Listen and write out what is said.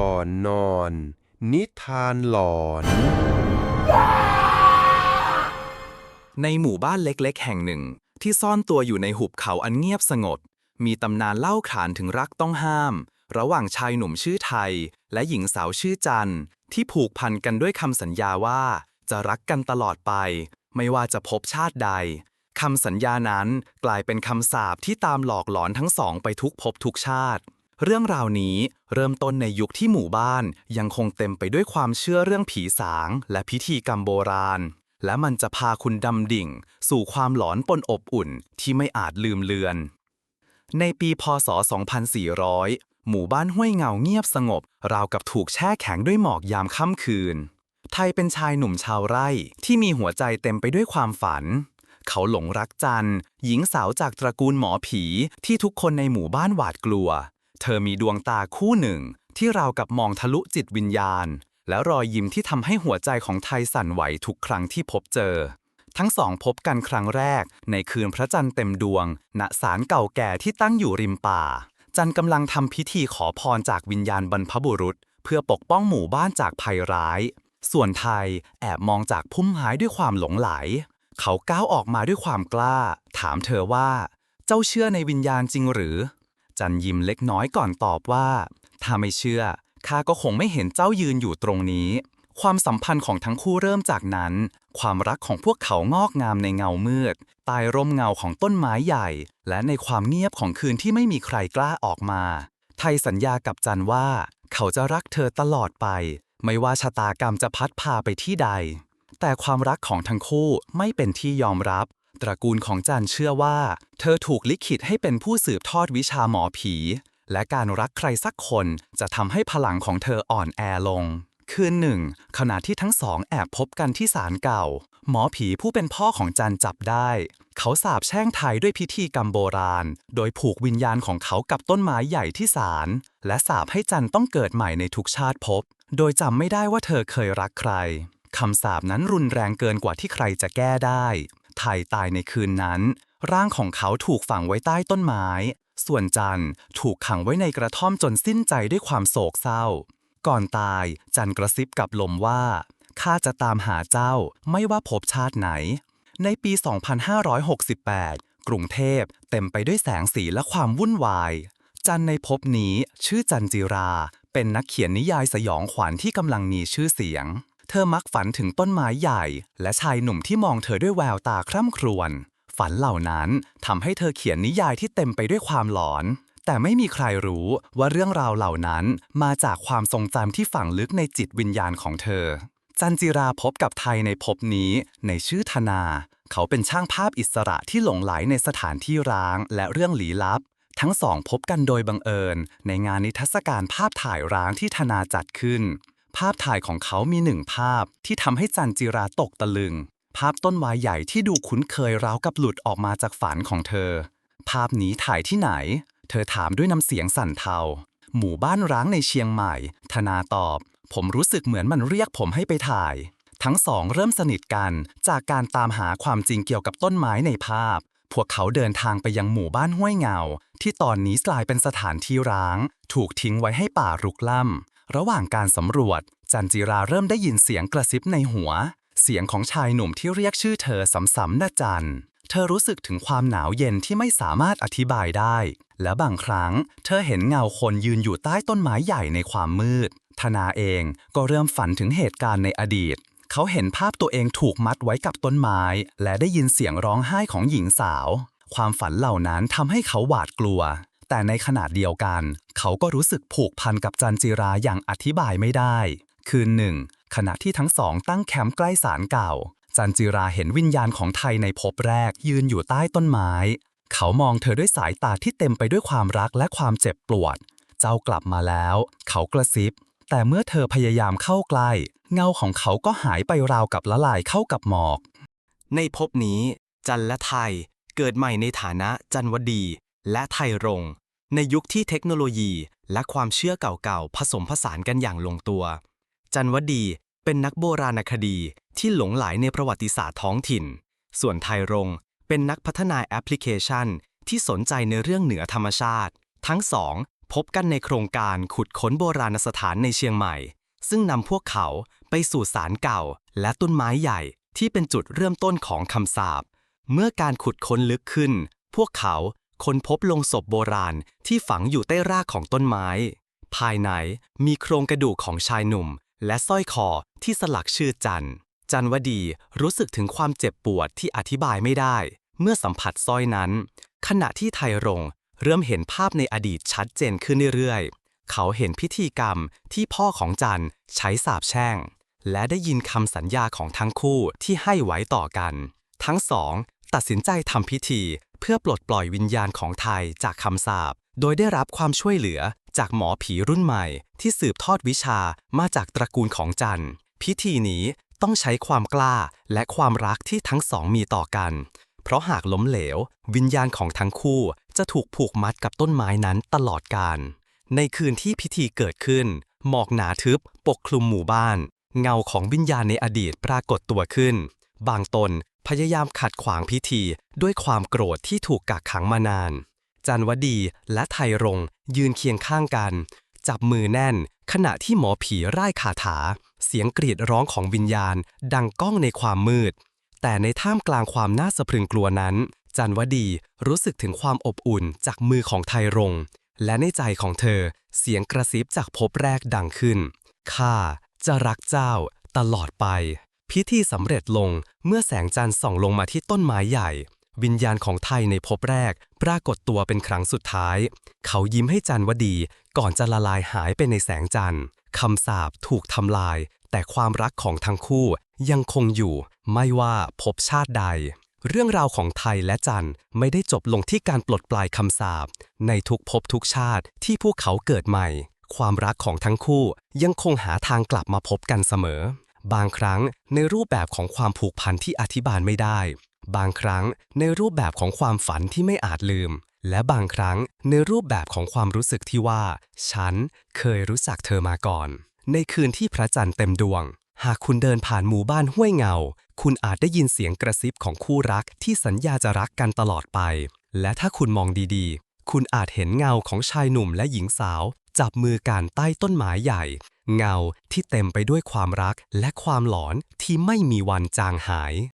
ก่อนนอน นิทานหลอน ในหมู่บ้านเล็กๆ แห่งหนึ่ง ที่ซ่อนตัวอยู่ในหุบเขาอันเงียบสงบ มีตำนานเล่าขานถึงรักต้องห้าม ระหว่างชายหนุ่มชื่อไทย และหญิงสาวชื่อจันที่ผูกพันกันด้วยคำสัญญาว่า จะรักกันตลอดไป ไม่ว่าจะพบชาติใดคำสัญญานั้นกลายเป็นคำสาปที่ตามหลอกหลอนทั้งสองไปทุกภพทุกชาติ เรื่องราวนี้เริ่มต้นในยุคที่หมู่บ้านยังคงเต็มไปด้วยความเชื่อเรื่องผีสางและพิธีกรรมโบราณ และมันจะพาคุณดำดิ่ง สู่ความหลอนปนอบอุ่นที่ไม่อาจลืมเลือน ในปีพศ 2400 หมู่บ้านห้วยเงาเงียบสงบ ราวกับถูกแช่แข็งด้วยหมอกยามค่ำคืน ไทยเป็นชายหนุ่มชาวไร่ที่มีหัวใจเต็มไปด้วยความฝันเขาหลงรักจันหญิงสาวจากตระกูลหมอผีที่ทุกคนในหมู่บ้านหวาดกลัว เธอมีดวงตาคู่หนึ่ง ที่ราวกับมองทะลุจิตวิญญาณ และรอยยิ้มที่ทำให้หัวใจของไทยสั่นไหวทุกครั้งที่พบเจอ ทั้งสองพบกันครั้งแรก ในคืนพระจันทร์เต็มดวง ณศาลเก่าแก่ที่ตั้งอยู่ริมป่า จันกำลังทำพิธีขอพรจากวิญญาณบรรพบุรุษ เพื่อปกป้องหมู่บ้านจากภัยร้าย ส่วนไทยแอบมองจากพุ่มไม้ด้วยความหลงไหล เขาก้าวออกมาด้วยความกล้า ถามเธอว่า เจ้าเชื่อในวิญญาณจริงหรือ จันยิ้มเล็กน้อยก่อนตอบว่า ถ้าไม่เชื่อข้าก็คงไม่เห็นเจ้ายืนอยู่ตรงนี้ ความสัมพันธ์ของทั้งคู่เริ่มจากนั้น ความรักของพวกเขางอกงามในเงามืดใต้ร่มเงาของต้นไม้ใหญ่ และในความเงียบของคืนที่ไม่มีใครกล้าออกมา ไทยสัญญากับจันว่า เขาจะรักเธอตลอดไป ไม่ว่าชะตากรรมจะพัดพาไปที่ใด แต่ความรักของทั้งคู่ไม่เป็นที่ยอมรับ ตระกูลของจันเชื่อว่า เธอถูกลิขิตให้เป็นผู้สืบทอดวิชาหมอผี และการรักใครสักคนจะทำให้พลังของเธออ่อนแอลง คืนหนึ่ง ขณะที่ทั้งสองแอบพบกันที่ศาลเก่า หมอผีผู้เป็นพ่อของจันจับได้ เขาสาบแช่งไทยด้วยพิธีกรรมโบราณ โดยผูกวิญญาณของเขากับต้นไม้ใหญ่ที่ศาลและสาบให้จันต้องเกิดใหม่ในทุกชาติภพโดยจำไม่ได้ว่าเธอเคยรักใครคำสาปนั้นรุนแรงเกินกว่าที่ใครจะแก้ได้ ไทยตายในคืนนั้น ร่างของเขาถูกฝังไว้ใต้ต้นไม้ ส่วนจันถูกขังไว้ในกระท่อมจนสิ้นใจด้วยความโศกเศร้า ก่อนตายจันกระซิบกับลมว่าข้าจะตามหาเจ้าไม่ว่าภพชาติไหน ในปี 2568 กรุงเทพเต็มไปด้วยแสงสีและความวุ่นวาย จันในภพนี้ชื่อจันจิรา เป็นนักเขียนนิยายสยองขวัญที่กำลังมีชื่อเสียง เธอมักฝันถึงต้นไม้ใหญ่ และชายหนุ่มที่มองเธอด้วยแววตาคร่ำครวญ ฝันเหล่านั้นทำให้เธอเขียนนิยายที่เต็มไปด้วยความหลอน แต่ไม่มีใครรู้ว่าเรื่องราวเหล่านั้นมาจากความทรงจำที่ฝังลึกในจิตวิญญาณของเธอ จันจิราพบกับไทยในภพนี้ในชื่อธนา เขาเป็นช่างภาพอิสระที่หลงไหลในสถานที่ร้าง และเรื่องลี้ลับ ทั้งสองพบกันโดยบังเอิญ ในงานนิทรรศการภาพถ่ายร้างที่ธนาจัดขึ้น ภาพถ่ายของเขามีหนึ่งภาพที่ทำให้จันจิราตกตะลึง ภาพต้นไม้ใหญ่ที่ดูคุ้นเคยราวกับหลุดออกมาจากฝันของเธอ ภาพนี้ถ่ายที่ไหน เธอถามด้วยน้ำเสียงสั่นเทา หมู่บ้านร้างในเชียงใหม่ ธนาตอบ ผมรู้สึกเหมือนมันเรียกผมให้ไปถ่าย ทั้งสองเริ่มสนิทกันจากการตามหาความจริงเกี่ยวกับต้นไม้ในภาพ พวกเขาเดินทางไปยังหมู่บ้านห้วยเงา ที่ตอนนี้กลายเป็นสถานที่ร้าง ถูกทิ้งไว้ให้ป่ารุกล่ำ ระหว่างการสำรวจ จันจิราเริ่มได้ยินเสียงกระซิบในหัว เสียงของชายหนุ่มที่เรียกชื่อเธอซ้ำๆนะจันเธอรู้สึกถึงความหนาวเย็นที่ไม่สามารถอธิบายได้ และบางครั้ง เธอเห็นเงาคนยืนอยู่ใต้ต้นไม้ใหญ่ในความมืด ธนาเองก็เริ่มฝันถึงเหตุการณ์ในอดีต เขาเห็นภาพตัวเองถูกมัดไว้กับต้นไม้ และได้ยินเสียงร้องไห้ของหญิงสาว ความฝันเหล่านั้นทำให้เขาหวาดกลัว แต่ในขณะเดียวกัน เขาก็รู้สึกผูกพันกับจันจิราอย่างอธิบายไม่ได้ คืนหนึ่ง ขณะที่ทั้งสองตั้งแคมป์ใกล้ศาลเก่า จันจิราเห็นวิญญาณของไทยในภพแรกยืนอยู่ใต้ต้นไม้ เขามองเธอด้วยสายตาที่เต็มไปด้วยความรักและความเจ็บปวด เจ้ากลับมาแล้ว เขากระซิบ แต่เมื่อเธอพยายามเข้าใกล้ เงาของเขาก็หายไปราวกับละลายเข้ากับหมอก ในภพนี้ จันและไทยเกิดใหม่ในฐานะจันวดีและไทยรง ในยุคที่เทคโนโลยีและความเชื่อเก่าๆ ผสมผสานกันอย่างลงตัว จันวดีเป็นนักโบราณคดีที่หลงไหลในประวัติศาสตร์ท้องถิ่น ส่วนไทยรงเป็นนักพัฒนาแอปพลิเคชัน ที่สนใจในเรื่องเหนือธรรมชาติ ทั้งสองพบกันในโครงการขุดค้นโบราณสถานในเชียงใหม่ ซึ่งนำพวกเขาไปสู่ศาลเก่าและต้นไม้ใหญ่ที่เป็นจุดเริ่มต้นของคำสาปเมื่อการขุดค้นลึกขึ้น พวกเขา ค้นพบลงศพโบราณที่ฝังอยู่ใต้รากของต้นไม้ ภายในมีโครงกระดูกของชายหนุ่ม และสร้อยคอที่สลักชื่อจัน จันวดีรู้สึกถึงความเจ็บปวดที่อธิบายไม่ได้ เมื่อสัมผัสสร้อยนั้น ขณะที่ไทรงเริ่มเห็นภาพในอดีตชัดเจนขึ้นเรื่อยๆ เขาเห็นพิธีกรรมที่พ่อของจันใช้สาบแช่ง และได้ยินคำสัญญาของทั้งคู่ที่ให้ไว้ต่อกัน ทั้งสองตัดสินใจทำพิธีเพื่อปลดปล่อยวิญญาณของไทยจากคำสาป โดยได้รับความช่วยเหลือจากหมอผีรุ่นใหม่ ที่สืบทอดวิชามาจากตระกูลของจันพิธีนี้ต้องใช้ความกล้าและความรักที่ทั้งสองมีต่อกัน เพราะหากล้มเหลว วิญญาณของทั้งคู่จะถูกผูกมัดกับต้นไม้นั้นตลอดกาลในคืนที่พิธีเกิดขึ้น หมอกหนาทึบปกคลุมหมู่บ้าน เงาของวิญญาณในอดีตปรากฏตัวขึ้น บางตน พยายามขัดขวางพิธีด้วยความโกรธที่ถูกกักขังมานาน จันวดีและไทยรงยืนเคียงข้างกัน จับมือแน่น ขณะที่หมอผีร่ายคาถา เสียงกรีดร้องของวิญญาณ ดังก้องในความมืด แต่ในท่ามกลางความน่าสะพรึงกลัวนั้น จันวดีรู้สึกถึงความอบอุ่นจากมือของไทยรงและในใจของเธอ เสียงกระซิบจากภพแรกดังขึ้นข้าจะรักเจ้าตลอดไป พิธีสำเร็จลงเมื่อแสงจันทร์ส่องลงมาที่ต้นไม้ใหญ่ วิญญาณของไทยในภพแรก ปรากฏตัวเป็นครั้งสุดท้าย เขายิ้มให้จันวดี ก่อนจะละลายหายไปในแสงจันทร์คำสาปถูกทำลาย แต่ความรักของทั้งคู่ยังคงอยู่ ไม่ว่าภพชาติใด เรื่องราวของไทยและจันไม่ได้จบลงที่การปลดปลายคำสาปในทุกภพทุกชาติที่พวกเขาเกิดใหม่ ความรักของทั้งคู่ยังคงหาทางกลับมาพบกันเสมอ บางครั้งในรูปแบบของความผูกพันที่อธิบายไม่ได้ บางครั้งในรูปแบบของความฝันที่ไม่อาจลืม และบางครั้งในรูปแบบของความรู้สึกที่ว่า ฉันเคยรู้จักเธอมาก่อน ในคืนที่พระจันทร์เต็มดวง หากคุณเดินผ่านหมู่บ้านห้วยเงา คุณอาจได้ยินเสียงกระซิบของคู่รักที่สัญญาจะรักกันตลอดไป และถ้าคุณมองดีๆ คุณอาจเห็นเงาของชายหนุ่มและหญิงสาว จับมือกันใต้ต้นไม้ใหญ่ เงาที่เต็มไปด้วยความรักและความหลอนที่ไม่มีวันจางหาย